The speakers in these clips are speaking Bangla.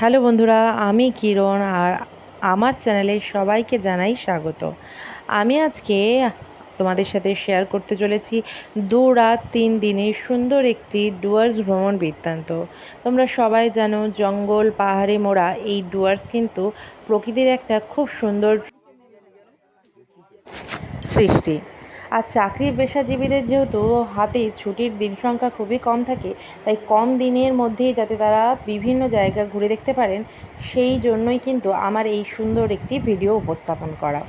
হ্যালো বন্ধুরা, আমি কিরণ আর আমার চ্যানেলে সবাইকে জানাই স্বাগত। আমি আজকে তোমাদের সাথে শেয়ার করতে চলেছি দু রাত তিন দিনের সুন্দর একটি ডুয়ার্স ভ্রমণ বৃত্তান্ত। তোমরা সবাই জানো, জঙ্গল, পাহাড়ে মোড়া এই ডুয়ার্স কিন্তু প্রকৃতির একটা খুব সুন্দর সৃষ্টি। আর চাকরি পেশাজীবীদের যেহেতু হাতে ছুটির দিন সংখ্যা খুবই কম থাকে, তাই কম দিনের মধ্যেই যাতে তারা বিভিন্ন জায়গা ঘুরে দেখতে পারেন, সেই জন্যই কিন্তু আমার এই সুন্দর একটি ভিডিও উপস্থাপন করা।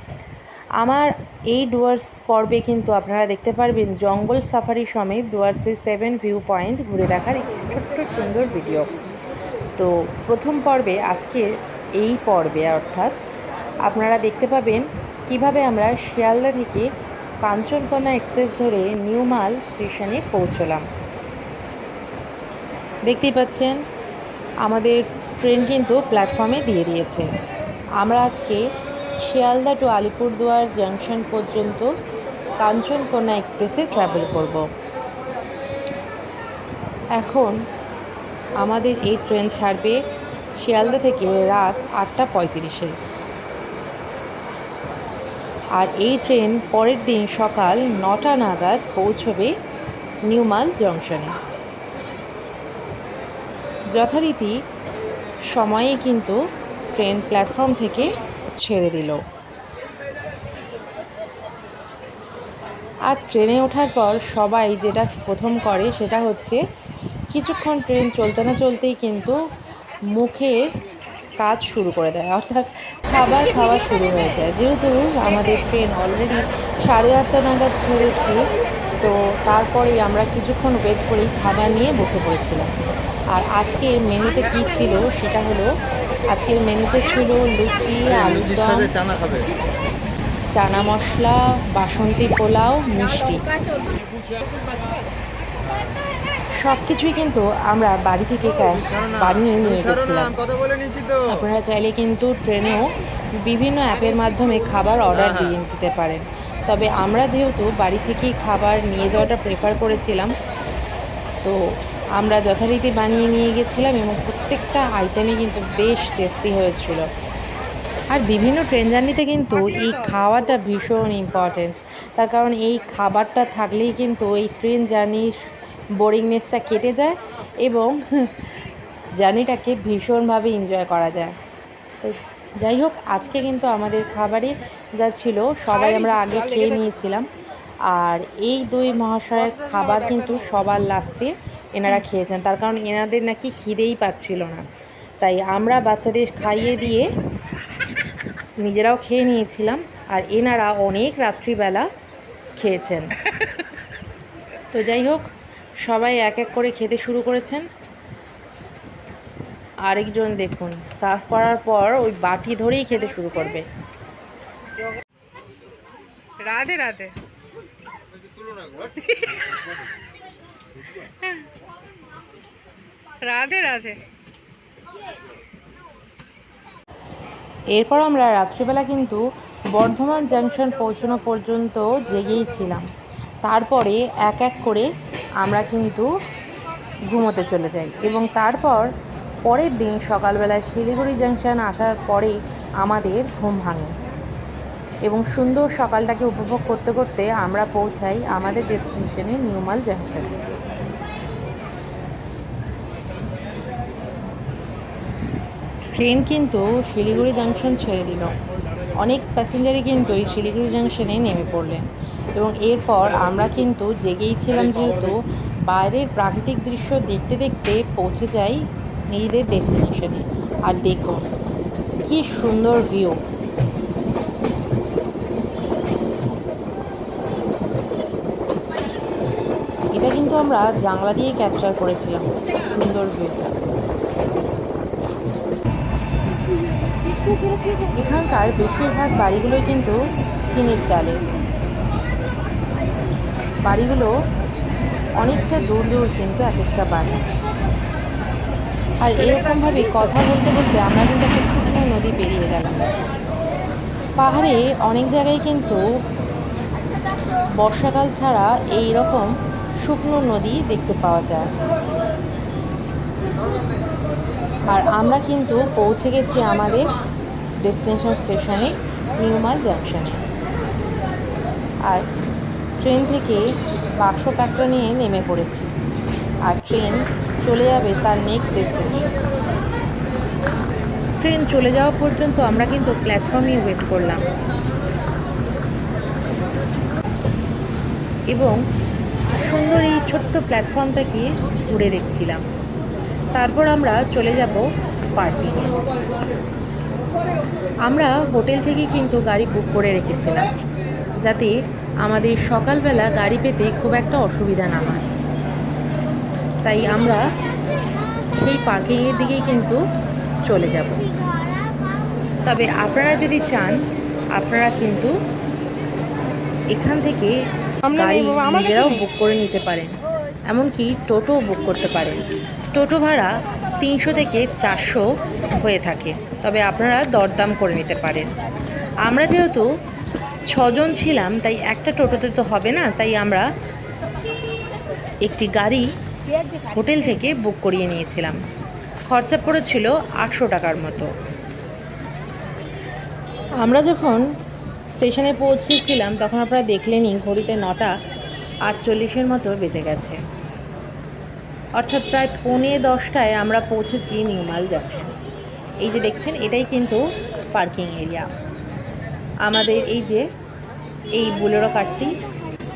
আমার এই ডুয়ার্স পর্বে কিন্তু আপনারা দেখতে পারবেন জঙ্গল সাফারি সমেত ডুয়ার্সের সেভেন ভিউ পয়েন্ট ঘুরে দেখার একটি ছোট্ট সুন্দর ভিডিও। তো প্রথম পর্বে আজকের এই পর্বে অর্থাৎ আপনারা দেখতে পাবেন কীভাবে আমরা শিয়ালদা থেকে কাঞ্চনকন্যা এক্সপ্রেস ধরে নিউমাল স্টেশনে পৌঁছলাম। দেখতেই পাচ্ছেন, আমাদের ট্রেন কিন্তু প্ল্যাটফর্মে দিয়ে দিয়েছে। আমরা আজকে শিয়ালদা টু আলিপুরদুয়ার জাংশন পর্যন্ত কাঞ্চনকন্যা এক্সপ্রেসে ট্রাভেল করব। এখন আমাদের এই ট্রেন ছাড়বে শিয়ালদা থেকে রাত আটটা পঁয়ত্রিশে। আর এই ট্রেন পরের দিন সকাল নটা নাগাদ পৌঁছবে নিউমাল জংশনে। যথারীতি সময়ে কিন্তু ট্রেন প্ল্যাটফর্ম থেকে ছেড়ে দিল। আর ট্রেনে ওঠার পর সবাই যেটা প্রথম করে সেটা হচ্ছে, কিছুক্ষণ ট্রেন চলতে না চলতেই কিন্তু মুখের কাজ শুরু করে দেয়। অর্থাৎ খাবার খাওয়া শুরু হয়ে যায়। যেহেতু আমাদের ট্রেন অলরেডি সাড়ে আটটা নাগাদ ছেড়েছি তো তারপরেই আমরা কিছুক্ষণ ওয়েট করেই খাবার নিয়ে বসে পড়েছিলাম। আর আজকের মেনুতে কি ছিল সেটা হলো আজকের মেনুতে ছিল লুচি আলুর দম চানা মশলা বাসন্তী পোলাও মিষ্টি। সব কিছুই কিন্তু আমরা বাড়ি থেকে বানিয়ে নিয়ে গেছিলাম। আপনারা চাইলে কিন্তু ট্রেনেও বিভিন্ন অ্যাপের মাধ্যমে খাবার অর্ডার হ্যাঁ, দিয়ে দিতে পারেন। তবে আমরা যেহেতু বাড়ি থেকেই খাবার নিয়ে যাওয়াটা প্রেফার করেছিলাম তো আমরা যথারীতি বানিয়ে নিয়ে গেছিলাম এবং প্রত্যেকটা আইটেমই কিন্তু বেশ টেস্টি হয়েছিল। আর বিভিন্ন ট্রেন জার্নিতে কিন্তু এই খাওয়াটা ভীষণ ইম্পর্ট্যান্ট তার কারণ এই খাবারটা থাকলেই কিন্তু এই ট্রেন জার্নির বোরিংনেসটা কেটে যায় এবং জার্নিটাকে ভীষণভাবে এনজয় করা যায়। তো যাই হোক আজকে কিন্তু আমাদের খাবারে যা ছিল সবাই আমরা আগে খেয়ে নিয়েছিলাম। আর এই দুই মহাশয়ের খাবার কিন্তু সবার লাস্টে এনারা খেয়েছেন। তার কারণ এনাদের নাকি খিদেই পাচ্ছিল না। তাই আমরা বাচ্চাদের খাইয়ে দিয়ে নিজেরাও খেয়ে নিয়েছিলাম। আর এনারা অনেক রাত্রিবেলা খেয়েছেন। তো যাই হোক সবাই এক এক করে খেতে শুরু করেছেন। আরেকজন দেখুন সার্ভ করার পর ওই বাটি ধরেই খেতে শুরু করবে। রাধে রাধে। রাধে রাধে। এরপর আমরা রাত্রিবেলা কিন্তু বর্ধমান জাংশন পৌঁছানো পর্যন্ত জেগেই ছিলাম। তারপরে এক এক করে আমরা কিন্তু ঘুমোতে চলে যাই। এবং তারপর পরের দিন সকালবেলা শিলিগুড়ি জাংশন আসার পরে আমাদের ঘুম ভাঙে। এবং সুন্দর সকালটাকে উপভোগ করতে করতে আমরা পৌঁছাই আমাদের ডেস্টিনেশনে নিউমাল জাংশনে ট্রেন কিন্তু শিলিগুড়ি জাংশন ছেড়ে দিল। অনেক প্যাসেঞ্জারই কিন্তু এই শিলিগুড়ি জাংশনে নেমে পড়লেন। এবং এরপর আমরা কিন্তু জেগেই ছিলাম যেহেতু বাইরের প্রাকৃতিক দৃশ্য দেখতে দেখতে পৌঁছে যাই নিজেদের ডেস্টিনেশনে। আর দেখুন, কি সুন্দর ভিউ। এটা কিন্তু আমরা জানলা দিয়ে ক্যাপচার করেছিলাম। সুন্দর ভিউটা। এখানকার বেশিরভাগ বাড়িগুলোই কিন্তু টিনের চালের বাড়িগুলো অনেকটা দূর দূর কিন্তু এক একটা বাড়ি। আর এরকমভাবে কথা বলতে বলতে আমরা কিন্তু একটা শুকনো নদী পেরিয়ে গেলাম। পাহাড়ে অনেক জায়গায় কিন্তু বর্ষাকাল ছাড়া এই রকম শুকনো নদী দেখতে পাওয়া যায়। আর আমরা কিন্তু পৌঁছে গেছি আমাদের ডেস্টিনেশন স্টেশনে নিউমাল জাংশনে। আর ট্রেন থেকে বাক্স প্যাকটা নিয়ে নেমে পড়েছি আর ট্রেন চলে যাবে তার নেক্সট ডেস্টিনেশন ট্রেন চলে যাওয়া পর্যন্ত আমরা কিন্তু প্ল্যাটফর্মে ওয়েট করলাম। এবং সুন্দর এই ছোট্ট প্ল্যাটফর্মটাকে ঘুরে দেখছিলাম। তারপর আমরা চলে যাব পার্কিংয়ে আমরা হোটেল থেকে কিন্তু গাড়ি বুক করে রেখেছিলাম, যাতে আমাদের সকালবেলা গাড়ি পেতে খুব একটা অসুবিধা না হয়। তাই আমরা সেই পার্কিংয়ের দিকেই কিন্তু চলে যাব। তবে আপনারা যদি চান আপনারা কিন্তু এখান থেকে আমরা গাড়ি নিজেরাও বুক করে নিতে পারেন। এমনকি টোটোও বুক করতে পারেন। টোটো ভাড়া তিনশো থেকে চারশো হয়ে থাকে। তবে আপনারা দরদাম করে নিতে পারেন। আমরা যেহেতু ছজন ছিলাম, তাই একটা টোটোতে তো হবে না, তাই আমরা একটি গাড়ি হোটেল থেকে বুক করিয়ে নিয়েছিলাম। খরচা পড়েছিল আটশো টাকার মতো। আমরা যখন স্টেশনে পৌঁছেছিলাম, তখন আপনারা দেখলেনই ঘড়িতে নটা আটচল্লিশের মতো বেজে গেছে। অর্থাৎ প্রায় পৌনে দশটায় আমরা পৌঁছেছি নিউমাল জাংশন। এই যে দেখছেন, এটাই কিন্তু পার্কিং এরিয়া। আমাদের এই যে, এই বোলেরো কারটি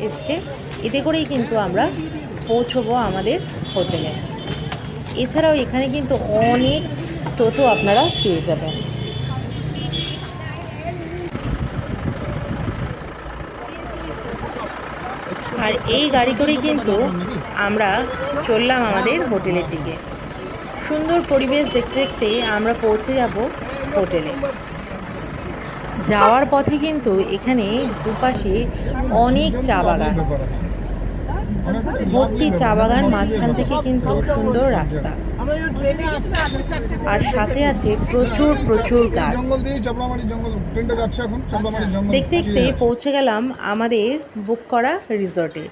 এসছে। এতে করেই কিন্তু আমরা পৌঁছবো আমাদের হোটেলে। এছাড়াও এখানে কিন্তু অনেক টোটো আপনারা পেয়ে যাবেন। আর এই গাড়ি করেই কিন্তু আমরা চললাম আমাদের হোটেলের দিকে। সুন্দর পরিবেশ দেখতে দেখতে আমরা পৌঁছে যাব হোটেলে। যাওয়ার পথে কিন্তু এখানে দুপাশে অনেক চা বাগান। ভর্তি চা বাগান মাঝখান থেকে কিন্তু সুন্দর রাস্তা। আর সাথে আছে প্রচুর প্রচুর গাছ। দেখতে দেখতে পৌঁছে গেলাম আমাদের বুক করা রিসর্টে।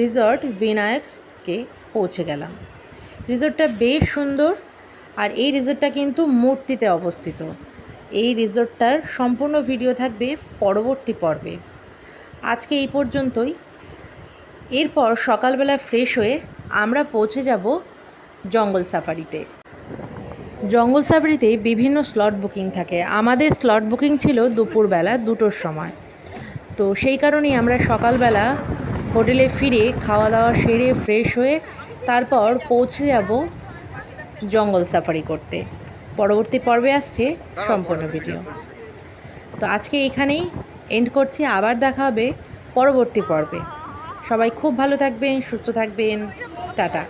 রিসর্ট বিনায়ককে পৌঁছে গেলাম। রিসর্টটা বেশ সুন্দর, আর এই রিসর্টটা কিন্তু মূর্তিতে অবস্থিত। এই রিসর্টটার সম্পূর্ণ ভিডিও থাকবে পরবর্তী পর্বে। আজকে এই পর্যন্তই। এরপর সকালবেলা ফ্রেশ হয়ে আমরা পৌঁছে যাব জঙ্গল সাফারিতে। জঙ্গল সাফারিতে বিভিন্ন স্লট বুকিং থাকে। আমাদের স্লট বুকিং ছিল দুপুরবেলা দুটোর সময়। তো সেই কারণেই আমরা সকালবেলা হোটেলে ফিরে খাওয়া দাওয়া সেরে ফ্রেশ হয়ে তারপর পৌঁছে যাব জঙ্গল সাফারি করতে। পরবর্তী পর্বে আসছে সম্পূর্ণ ভিডিও। তো আজকে এখানেই এন্ড করছি। আবার দেখা হবে পরবর্তী পর্বে। সবাই খুব ভালো থাকবেন, সুস্থ থাকবেন। টাটা।